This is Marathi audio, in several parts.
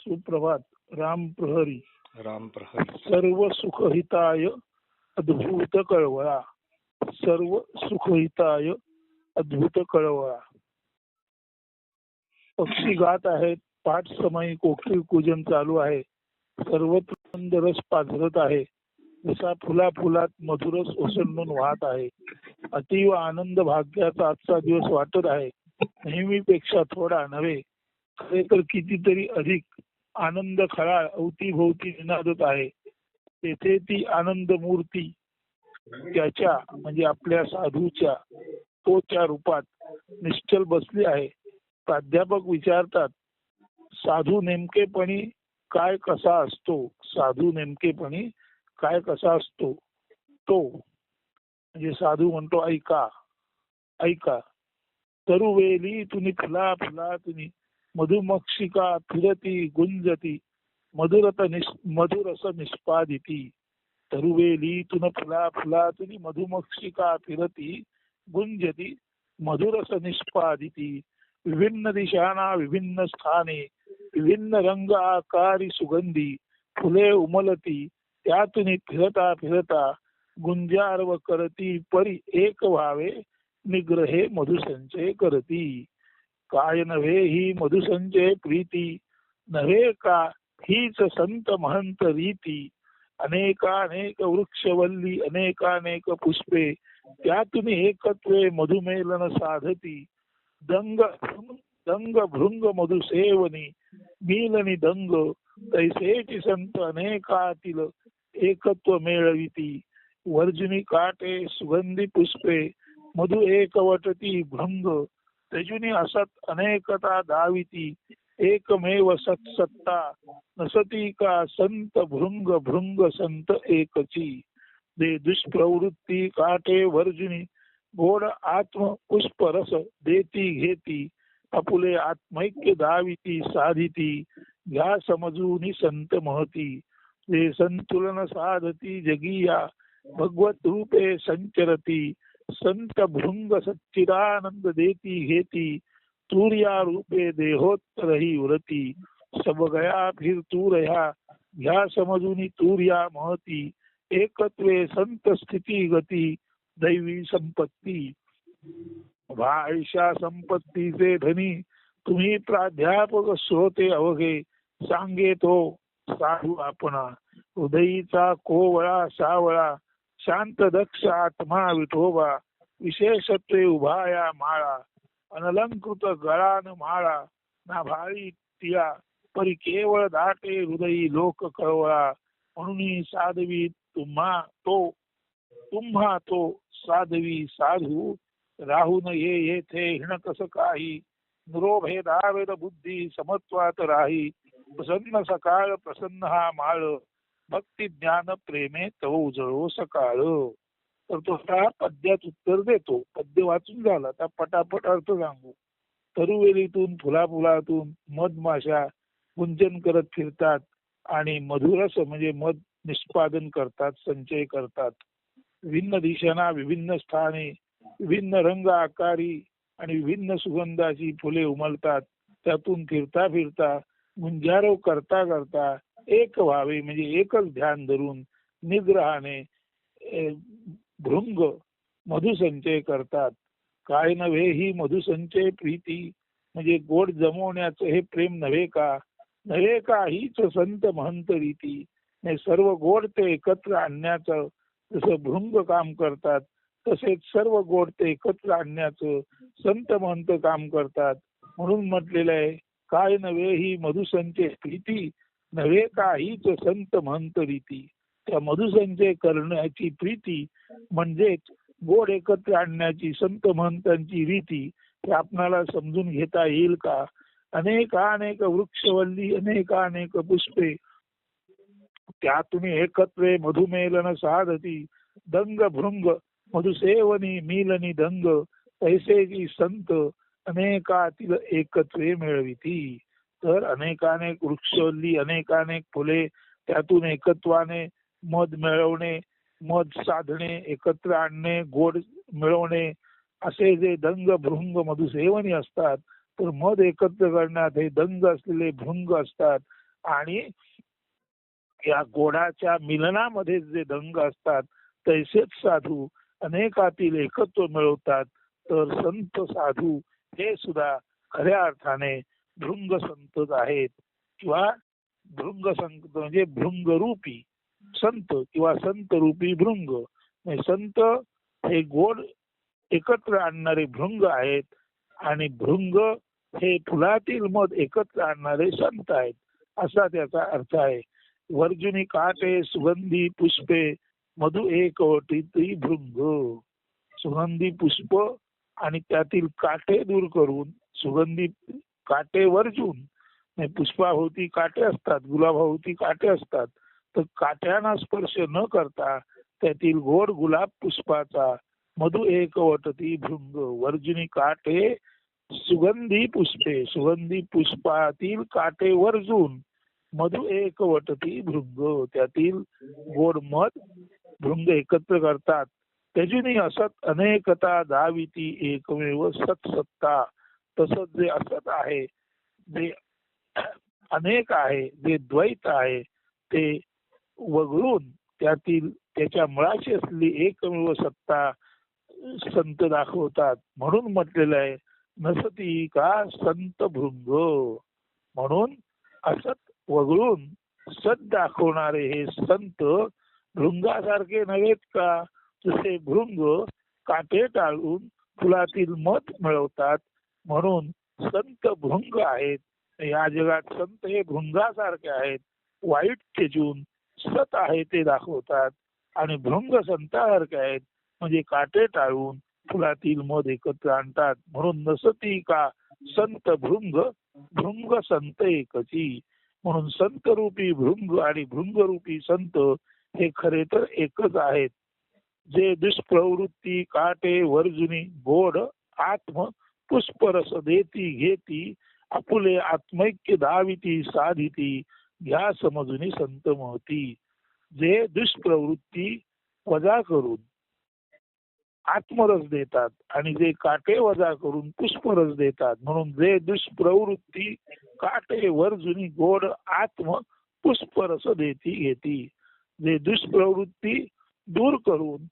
सुप्रभात राम प्रहरी. राम प्रहरी. सर्व सुखहिताय अद्भुत कळवळा. सर्व सुखहिताय अद्भुत कळवळा. पक्षी गात आहेत पाठ समय कोकिळ पूजन चालू आहे. सर्वत्र रस पाझरत आहे. जसा फुला फुलात मधुरस ओसंडून वाहत आहे. अतीव आनंद भाग्याचा आजचा दिवस वाटत आहे. नेहमीपेक्षा थोडा नव्हे. खरे तर कितीतरी अधिक आनंद खळाळ अवतीभोवती निनादत आहे. तेथे ती आनंद मूर्ती त्याच्या म्हणजे आपल्या साधूच्या तोच्या रूपात निश्चल बसली आहे. प्राध्यापक विचारतात साधू नेमकेपणी काय कसा असतो? साधू नेमकेपणी काय कसा असतो? तो म्हणजे साधू म्हणतो ऐका ऐका तरुवेली तुम्ही फुला फुला तुम्ही मधुमक्षिका फिरती गुंजती मधुरत मधुरस निष्पादिती. तरुवेली तुन फुला फुला मधुमक्षिका फिरती गुंजती मधुरस निष्पादिती. विभिन्न दिशाना विभिन्न स्थाने विभिन्न रंग आकारी सुगंधी फुले उमलती त्यातून फिरता फिरता गुंजार्व करती परी एक व्हावे निग्रहे मधुसंचय करती. काय नव्हे ही मधुसंजय प्रीती नव्हे का हीच संत महंत रीती? अनेकानेक वृक्षवल्ली अनेकानेक पुष्पे त्यातून एकत्वे मधुमेलन साधती. दंग दंग भृंग मधुसेवनी मीलनी दंग तैसेची संत अनेकातील एकत्व मेळविती. वर्जुनी काटे सुगंधी पुष्पे मधु एकवटती भृंग तेजुनी असत अनेकता दाविती एकमेव सत्सत्ता नसती का संत भृंग भृंग संत एकची. दे दुष्प्रवृत्ती काटे वर्जुनी गोड आत्म पुष्परस देती घेती अपुले आत्मैक्य दाविती साधिती घ्या समजूनी संत महती. जे संतुलन साधती जगिया भगवत रूपे संचरती संत भृंग सच्चिदानंद देती घेती तूर्या रूपे देहोत्तरही व्रती. सब गया फिर तूर ह्या घ्या समजूनी तूर्या महती. एकत्वे संत स्थिती गती दैवी संपत्ती. भाषा संपत्तीचे धनी तुम्ही प्राध्यापक श्रोते अवघे. सांगे तो साधू आपणा हृदयीचा कोवळा सावळा शांत दक्ष आत्मा विठोबा विशेषत्वे उभाया माळा अनलंकृत गळान माळा नाभाळी तिया परी केवळ दाटे हृदयी लोक कळवळा म्हणून साधवी तुम्हा तो तुम्हा तो साधवी साधू राहून ये येथे हिण कस काही निरोभेदावेद बुद्धी समत्वात राही प्रसन्न सकाळ प्रसन्न हा माळ भक्ती ज्ञान प्रेमे तव उजळो सकाळ. तर तो त्या पद्यात उत्तर देतो. पद्य वाचून झाला. त्या पटापट अर्थ सांगू. तरुवेलीतून फुला फुलातून मधमाशा गुंजन करत फिरतात आणि मधुरस म्हणजे मध निष्पादन करतात संचय करतात. विभिन्न दिशांना विभिन्न स्थाने विभिन्न रंग आकारी आणि विभिन्न सुगंधाची फुले उमलतात. त्यातून फिरता फिरता गुंजारव करता करता एक व्हावे म्हणजे एकच ध्यान धरून निग्रहाने भृंग मधुसंचय करतात. काय नव्हे ही मधुसंचय प्रीती म्हणजे गोड जमवण्याचं हे प्रेम नव्हे का? नव्हे का हीच संत महंत रीती? सर्व गोड ते एकत्र आणण्याचं जसं भृंग काम करतात तसेच सर्व गोड ते एकत्र आणण्याचं संत महंत काम करतात. म्हणून म्हटलेलं आहे काय नव्हे ही मधुसंचय प्रीती नव्हे काहीच संत म्हणत रीती त्या मधुसंचय करण्याची प्रीती म्हणजेच गोड एकत्र आणण्याची संत महंतांची रीती हे आपणाला समजून घेता येईल का? अनेक अनेक वृक्षवल्ली अनेक अनेक पुष्पे. तुम्ही एकत्रे मधुमेलन साधती. दंग भृंग मधुसेवनी मिलनी दंग. पैसेची संत अनेकातील एकत्रे मिळविती. तर अनेकानेक वृक्षवल्ली अनेकानेक फुले त्यातून एकत्वाने मध मिळवणे मध साधणे एकत्र आणणे गोड मिळवणे असे जे दंग भृंग मधुसेवनी असतात तर मध एकत्र करण्यात हे दंग असलेले भृंग असतात आणि या गोडाच्या मिलनामध्ये जे दंग असतात तैसेच साधू अनेकातील एकत्व मिळवतात. तर संत साधू हे सुद्धा खऱ्या अर्थाने भृंग संत आहेत किंवा भृंग संत म्हणजे भृंगरूपी संत किंवा संत रूपी भृंग म्हणजे संत हे गोड एकत्र आणणारे भृंग आहेत आणि भृंग हे फुलातील मध एकत्र आणणारे संत आहेत. असा त्याचा अर्थ आहे. वर्जुनी काटे सुगंधी पुष्पे मधु एक ती भृंग. सुगंधी पुष्प आणि त्यातील काटे दूर करून सुगंधी काटे वर्जून पुष्पाभोवती काटे असतात गुलाबाभोवती काटे असतात. तर काट्यांना स्पर्श न करता त्यातील गोड गुलाब पुष्पाचा मधु एक वटती भृंग. वर्जुनी काटे सुगंधी पुष्पे सुगंधी पुष्पातील काटे वर्जून मधु एक वटती भृंग. त्यातील गोड मध भृंग एकत्र करतात. त्याची असत अनेकता दाविती एकमेव सत्सत्ता. तसंच जे असत आहे जे अनेक आहे जे द्वैत आहे ते वगळून त्यातील त्याच्या मुळाशी असलेली एकमेव सत्ता संत दाखवतात. म्हणून म्हटलेलं आहे नसती का संत भृंग? म्हणून असत वगळून सत दाखवणारे हे संत भृंगासारखे नव्हेत का? जसे भृंग काटे टाळून फुलातील मत मिळवतात म्हणून संत भृंग आहेत. या जगात संत हे भृंगासारखे आहेत. वाईट तेजून सत आहे ते दाखवतात. आणि भृंग संतासारखे आहेत. म्हणजे काटे टाळून फुलातील मध एकत्र आणतात. म्हणून नसती का संत भृंग? भृंग संत एकची. म्हणून संत रूपी भृंग आणि भृंग रूपी संत हे खरे तर एकच आहेत. जे दुष्प्रवृत्ती काटे वर्जुनी गोड आत्म पुष्परस देती घेती आपुले आत्मैक्य धाविती साधिती घ्या समजुनी संत महती. जे दुष्प्रवृत्ती वजा करून आत्मरस देतात आणि जे काटे वजा करून पुष्परस देतात म्हणून जे दुष्प्रवृत्ती काटे वर्जुनी गोड आत्म पुष्परस देती घेती. जे दुष्प्रवृत्ती दूर करून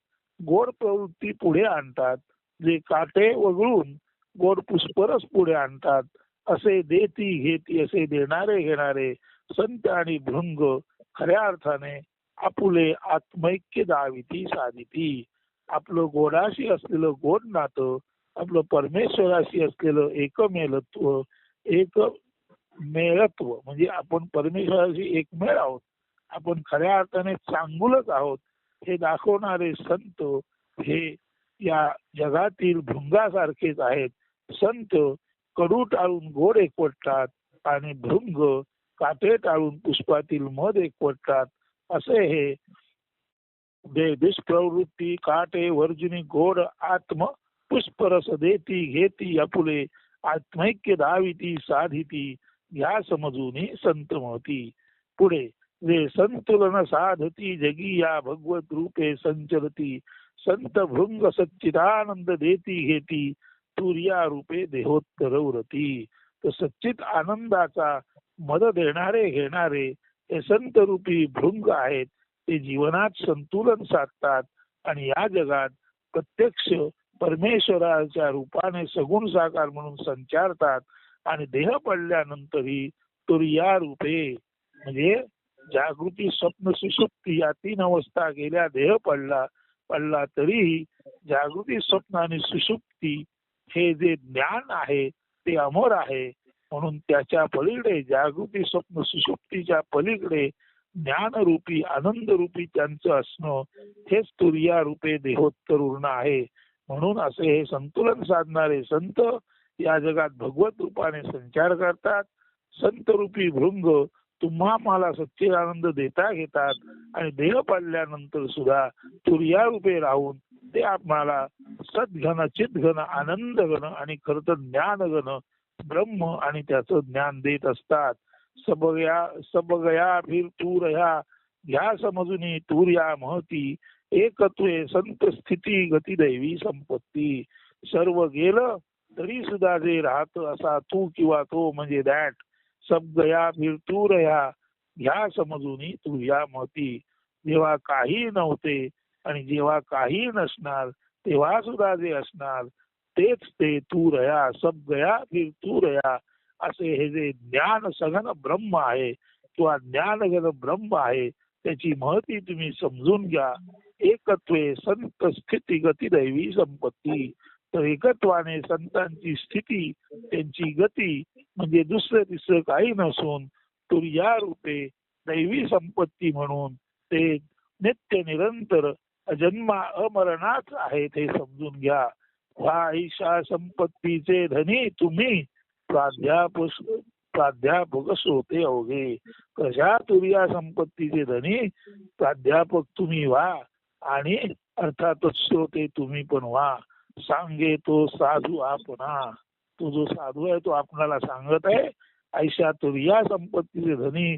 गोड प्रवृत्ती पुढे आणतात जे काटे वगळून गोड पुष्परस पुढे आणतात. असे देती घेती असे देणारे घेणारे संत आणि भृंग खऱ्या अर्थाने आपुले आत्मैक्य दाविती साधिती. आपलं गोडाशी असलेलं गोड नातं आपलं परमेश्वराशी असलेलं एकमेलत्व एक मेळत्व म्हणजे आपण परमेश्वराशी एकमेळ आहोत. आपण खऱ्या अर्थाने चांगुलच आहोत. हे दाखवणारे संत हे या जगातील भृंगासारखेच आहेत. संत कडू टाळून गोड एकवटतात आणि भृंग काटे टाळून पुष्पातील मध एकवटतात. असे हे दुष्प्रवृत्ती काटे वर्जुनी गोड आत्म पुष्परस देती घेती अपुले आत्मैक्य दाविती साधिती या समजून संत महती. पुढे जे संतुलन साधती जगी या भगवत रूपे संचलती संत भृंग सच्चिदानंद देती घेती. तुर्या रूपे देहोत्तरवरती तर सच्चित आनंदाचा मद देणारे घेणारे हे संत रूपी भृंग आहेत. ते जीवनात संतुलन साधतात आणि या जगात प्रत्यक्ष परमेश्वराच्या रूपाने सगुण साकार म्हणून संचारतात आणि देह पडल्यानंतरही तुर्या रूपे म्हणजे जागृती स्वप्न सुसुप्ती या तीन अवस्था गेल्या देह पडला पडला तरीही जागृती स्वप्न आणि सुसुप्ती हे जे ज्ञान आहे ते अमर आहे. म्हणून त्याच्या पलीकडे जागृती स्वप्न सुसुप्तीच्या पलीकडे ज्ञानरूपी आनंदरूपी त्यांचं असणं हेच तुर्या रूपे देहोत्तर उर्ण आहे. म्हणून असे हे संतुलन साधणारे संत या जगात भगवत रूपाने संचार करतात. संत रूपी भृंग तुम्हा मला आनंद देता घेतात आणि देह पडल्यानंतर सुद्धा तुर्या रूपे राहून ते आपल्याला सद्घन चितघन आनंद घन आणि खर तर ज्ञान घन ब्रह्म आणि त्याचं ज्ञान देत असतात. सबगया सबगया फिर तूर ह्या घ्या समजून तूर्या महती एकत्वे संत स्थिती गती दैवी संपत्ती. सर्व गेलं तरी सुद्धा जे राहत असा तू किंवा तो म्हणजे दॅट सब गया फिर तू रया ह्या समजून तुझ्या मती जेव्हा काही नव्हते आणि जेव्हा काही नसणार तेव्हा सुद्धा जे असणार तेच ते तू रया सब गया फिर तू रया असे हे जे ज्ञान सघन ब्रह्म आहे किंवा ज्ञानघन ब्रह्म आहे त्याची महती तुम्ही समजून घ्या. एकत्वे संत स्थिती गती दैवी संपत्ती. तर एकत्वाने संतांची स्थिती त्यांची गती म्हणजे दुसरं तिसरं काही नसून तर या रूपे दैवी संपत्ती म्हणून ते नित्य निरंतर अजन्मा अमरणाच आहेत हे समजून घ्या. ह्या ईशा संपत्तीचे धनी तुम्ही प्राध्यापक प्राध्यापक श्रोते अवघे. कशा तुर्या संपत्तीचे धनी प्राध्यापक तुम्ही व्हा आणि अर्थातच श्रोते तुम्ही पण व्हा. सांगे तो साधू आपणा. तो जो साधू आहे तो आपणाला सांगत आहे. ऐशा या संपत्तीचे धनी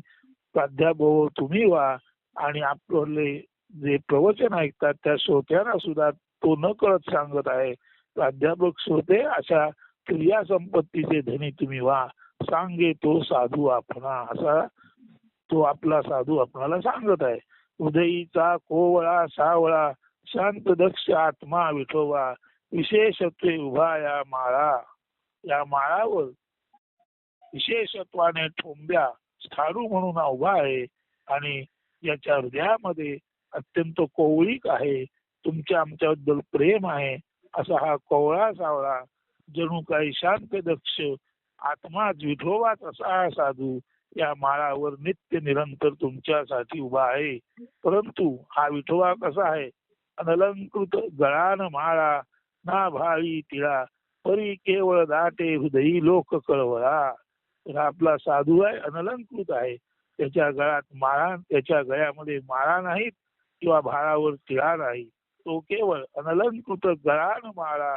प्राध्याभव तुम्ही व्हा. आणि आपले जे प्रवचन ऐकतात त्या श्रोत्यांना सुद्धा तो न कळत सांगत आहे. प्राध्यापक श्रोते अशा क्रिया संपत्तीचे धनी तुम्ही व्हा. सांगे तो साधू आपणा. असा तो आपला साधू आपणाला सांगत आहे. उदयीचा कोवळा सावळा शांत दक्ष आत्मा विठोबा. विशेषत्वे उभा या माळा या माळावर विशेषत्वाने ठोंब्या स्थारू म्हणून उभा आहे आणि याच्या हृदयामध्ये अत्यंत कोवळीक आहे. तुमच्या आमच्याबद्दल प्रेम आहे असा हा कोवळा सावळा जणू काही शांत दक्ष आत्माच विठोबाच असा हा साधू या माळावर नित्य निरंतर तुमच्यासाठी उभा आहे. परंतु हा विठोबा कसा आहे? अनलंकृत गळान माळा ना भाळी तिळा परी केवळ दाटे हृदयी लोक कळवळा. तर आपला साधू आहे अनलंकृत आहे. त्याच्या गळ्यात माळा त्याच्या गळ्यामध्ये माळा नाहीत किंवा भाळावर तिळा नाही. तो केवळ अनलंकृत गळान माळा.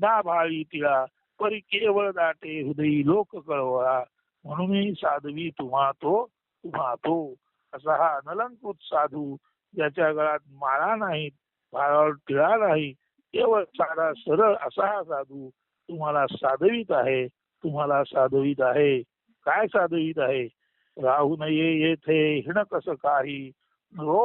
ना भाळी तिळा परी केवळ दाटे हृदयी लोक कळवळा. म्हणून साधवी तुम्हा तो तुम्हा तो. असा हा अनलंकृत साधू ज्याच्या गळ्यात माळा नाहीत भाळावर टिळा नाही केवळ साधा सरळ असा हा साधू तुम्हाला साधवीत आहे तुम्हाला साधवीत आहे. काय साधवीत आहे? राहू नये येथे हिण कसं काही?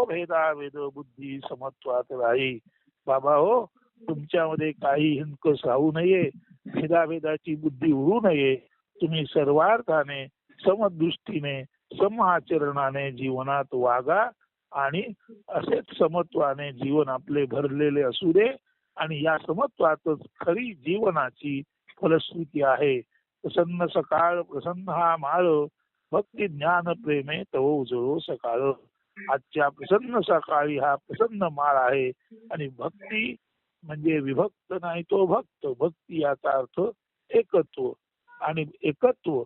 भेदा वेद बुद्धी समत्वात राही. बाबा हो तुमच्यामध्ये काही हिणकस राहू नये भेदाभेदाची बुद्धी उडू नये. तुम्ही सर्वार्थाने समदृष्टीने सम आचरणाने जीवनात वागा आणि असेच समत्वाने जीवन आपले भरलेले असू दे. आणि या समत्वातच खरी जीवनाची फलश्रुती आहे. प्रसन्न सकाळ प्रसन्न हा माळ भक्ती ज्ञान प्रेमे तो उजळो सकाळ. आजच्या प्रसन्न सकाळी हा प्रसन्न माळ आहे. आणि भक्ती म्हणजे विभक्त नाही तो भक्त. भक्ती याचा अर्थ एकत्व. आणि एकत्व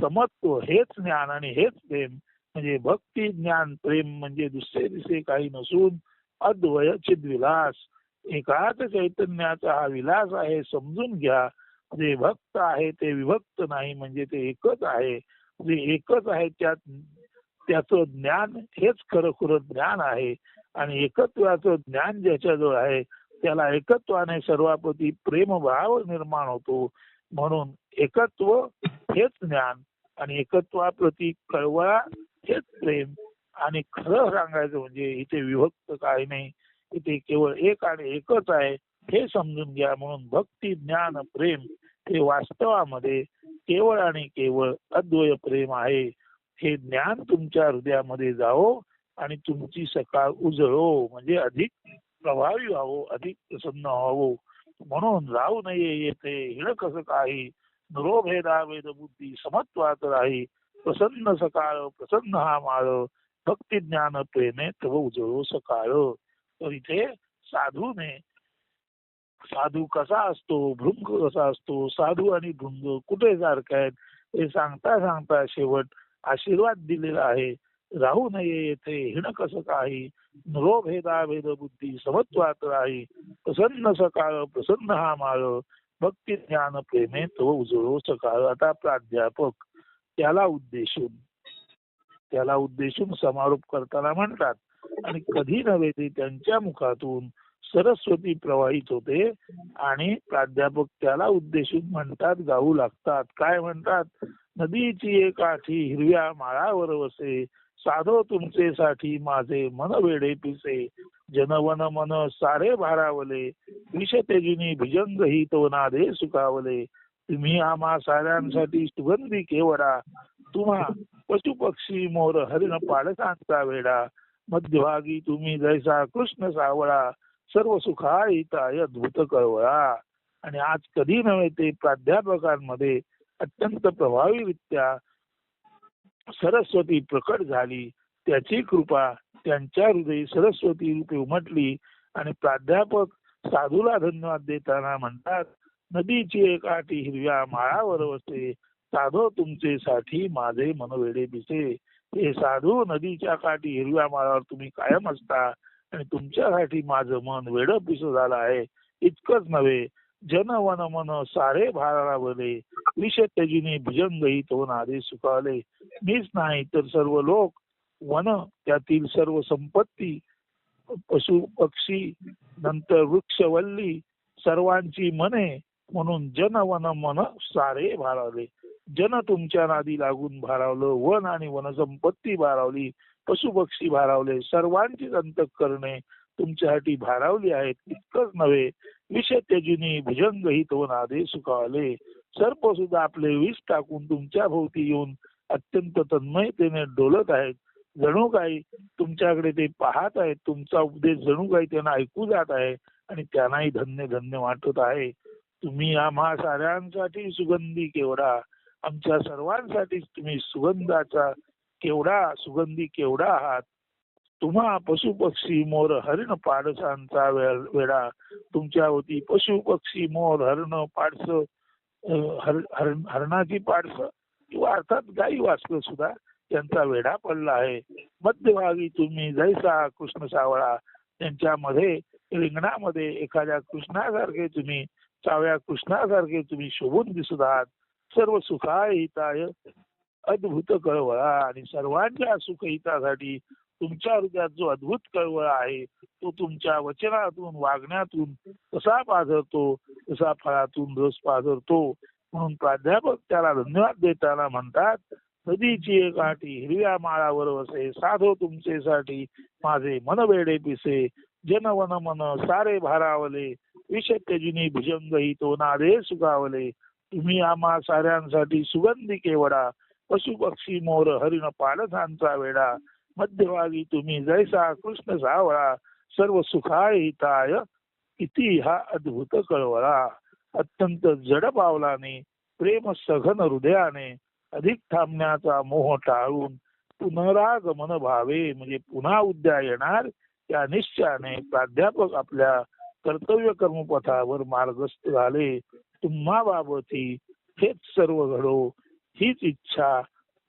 समत्व हेच ज्ञान आणि हेच प्रेम. म्हणजे भक्ती ज्ञान प्रेम म्हणजे दुसरे दिसे काही नसून अद्वय चिद्विलास एकाच चैतन्याचा हा विलास आहे समजून घ्या. जे भक्त आहे ते विभक्त नाही म्हणजे ते एकच आहे. जे एकच आहे त्यात त्याचं ज्ञान हेच खरं खरं ज्ञान आहे. आणि एकत्वाचं ज्ञान ज्याच्याजवळ आहे त्याला एकत्वाने सर्वापती प्रेमभाव निर्माण होतो. म्हणून एकत्व हेच ज्ञान आणि एकत्वाप्रती कळवळा हेच प्रेम. आणि खरं सांगायचं म्हणजे इथे विभक्त काही नाही. की ते केवळ एक आणि एकच आहे हे समजून घ्या म्हणून भक्ती ज्ञान प्रेम हे वास्तवामध्ये केवळ आणि केवळ अद्वय प्रेम आहे. हे ज्ञान तुमच्या हृदयामध्ये जावो आणि तुमची सकाळ उजळो म्हणजे अधिक प्रभावी व्हावं अधिक प्रसन्न व्हावं. म्हणून राहू नये येथे हिण कसं काही नरोभेदा वेद बुद्धी समत्वात राही. प्रसन्न सकाळ प्रसन्न हा माळ भक्ती ज्ञान प्रेमे तव उजळो सकाळ. तर इथे साधूने साधू कसा असतो भृंग कसा असतो साधू आणि भृंग कुठे सारखा आहेत हे सांगता सांगता शेवट आशीर्वाद दिलेला आहे. राहू नये येथे हिण कसं काही भेदा भेद बुद्धी समत्वात राही प्रसन्न सकाळ प्रसन्न हा माळ भक्ती ज्ञान प्रेमे तो उजळो सकाळ. आता प्राध्यापक त्याला उद्देशून त्याला उद्देशून समारोप करताना म्हणतात आणि कधी नव्हे ते त्यांच्या मुखातून सरस्वती प्रवाहित होते आणि प्राध्यापक त्याला उद्देशून म्हणतात गाऊ लागतात. काय म्हणतात? नदीची एकाठी हिरव्या माळावर वसे साधो तुमचे साठी माझे मन वेडे पिसे. जनवन मन सारे भारावले विषतेजिनी भिजंग भुजंग ही तो नादे सुखावले. तुम्ही आम्हा साऱ्यांसाठी सुगंधी केवडा तुम्हा पशु पक्षी मोर हरिण पाडसांचा वेडा. मध्यभागी तुम्ही जैसा कृष्ण सावळा सर्व सुखायिताय अद्भुत कळवळा. आणि आज कधी नव्हे ते प्राध्यापकांमध्ये अत्यंत प्रभावीरित्या सरस्वती प्रकट झाली. त्याची कृपा त्यांच्या हृदयी सरस्वती रूपे उमटली. आणि प्राध्यापक साधूला धन्यवाद देताना म्हणतात नदीची एक आटी हिरव्या माळावर वसे साधो तुमचे साठी माझे मनवेडे दिसे. हे साधू नदीच्या काठी हिरव्या माळावर तुम्ही कायम असता आणि तुमच्यासाठी माझं मन वेड पिस झालं आहे. इतकंच नव्हे जन वन मन सारे भाराला बले विष त्यजिनी भुजंगहित होऊन नादे सुखावले मीच नाही तर सर्व लोक वन त्यातील सर्व संपत्ती पशु पक्षी नंतर वृक्षवल्ली सर्वांची मने म्हणून जन वन मन सारे भारावले. जन तुमच्या नादी लागून भारावलं वन आणि वनसंपत्ती भारावली पशुपक्षी भारावले सर्वांचीच अंतकरणे तुमच्यासाठी भारावली आहेत इतकंच नव्हे विष त्यजुनी भुजंग ही तो नादे सुखावले सर्प सुद्धा आपले विष टाकून तुमच्या भोवती येऊन अत्यंत तन्मयतेने डोलत आहेत. जणू काही तुमच्याकडे ते पाहत आहेत तुमचा उपदेश जणू काही त्यांना ऐकू जात आहे आणि त्यांनाही धन्य धन्य वाटत आहे. तुम्ही आम्हा साऱ्यांसाठी सुगंधी केवढा आमच्या सर्वांसाठीच तुम्ही सुगंधाचा केवढा सुगंधी केवढा आहात. तुम्हा पशु पक्षी मोर हरिण पाडसांचा वेळा तुमच्या होती पशु पक्षी मोर हरण पाडस हरणाची पाडस किंवा अर्थात गाई वाचक सुद्धा त्यांचा वेढा पडला आहे. मध्यभागी तुम्ही जैसा कृष्ण सावळा त्यांच्यामध्ये रिंगणामध्ये एखाद्या कृष्णासारखे तुम्ही चाव्या कृष्णासारखे तुम्ही शोभून दिसत आहात. सर्व सुखाय हिताय. अद्भुत कळवळा आणि सर्वांच्या सुखहितासाठी तुमच्या हृदयात जो अद्भुत कळवळा आहे तो तुमच्या वचनातून वागण्यातून कसा पाझरतो तसा फळातून रस पाझरतो म्हणून प्राध्यापक त्याला धन्यवाद देताना म्हणतात नदीची एक आटी हिरव्या माळावर वसे साधो तुमचेसाठी माझे मन वेडे पिसे. जनवन मन सारे भारावले. विषत्यजिनी भुजंग ही तो नादे सुखावले तुम्ही आम्हा साऱ्यांसाठी सुगंधी केवडा पशु पक्षी मोर हरिण पालथांचा वेडा मध्यभागी तुम्ही जैसा कृष्ण सावळा सर्व सुखाय किती हा अद्भुत कळवळा. अत्यंत जड पावलाने प्रेम सघन हृदयाने अधिक थांबण्याचा मोह टाळून पुनरागमन भावे म्हणजे पुन्हा उद्या येणार या निश्चयाने प्राध्यापक आपल्या कर्तव्य कर्मपथावर मार्गस्थ झाले. तुम्हा बाबती हेच सर्व घडो. हीच इच्छा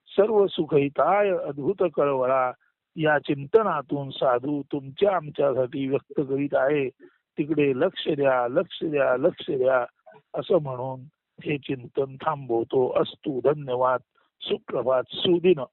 सर्व सुखहिताय अद्भुत कळवळा. या चिंतनातून साधू तुमच्या आमच्यासाठी व्यक्त करीत आहे. तिकडे लक्ष द्या लक्ष द्या लक्ष द्या. असं म्हणून हे चिंतन थांबवतो. असतो धन्यवाद. सुप्रभात. सुदिन.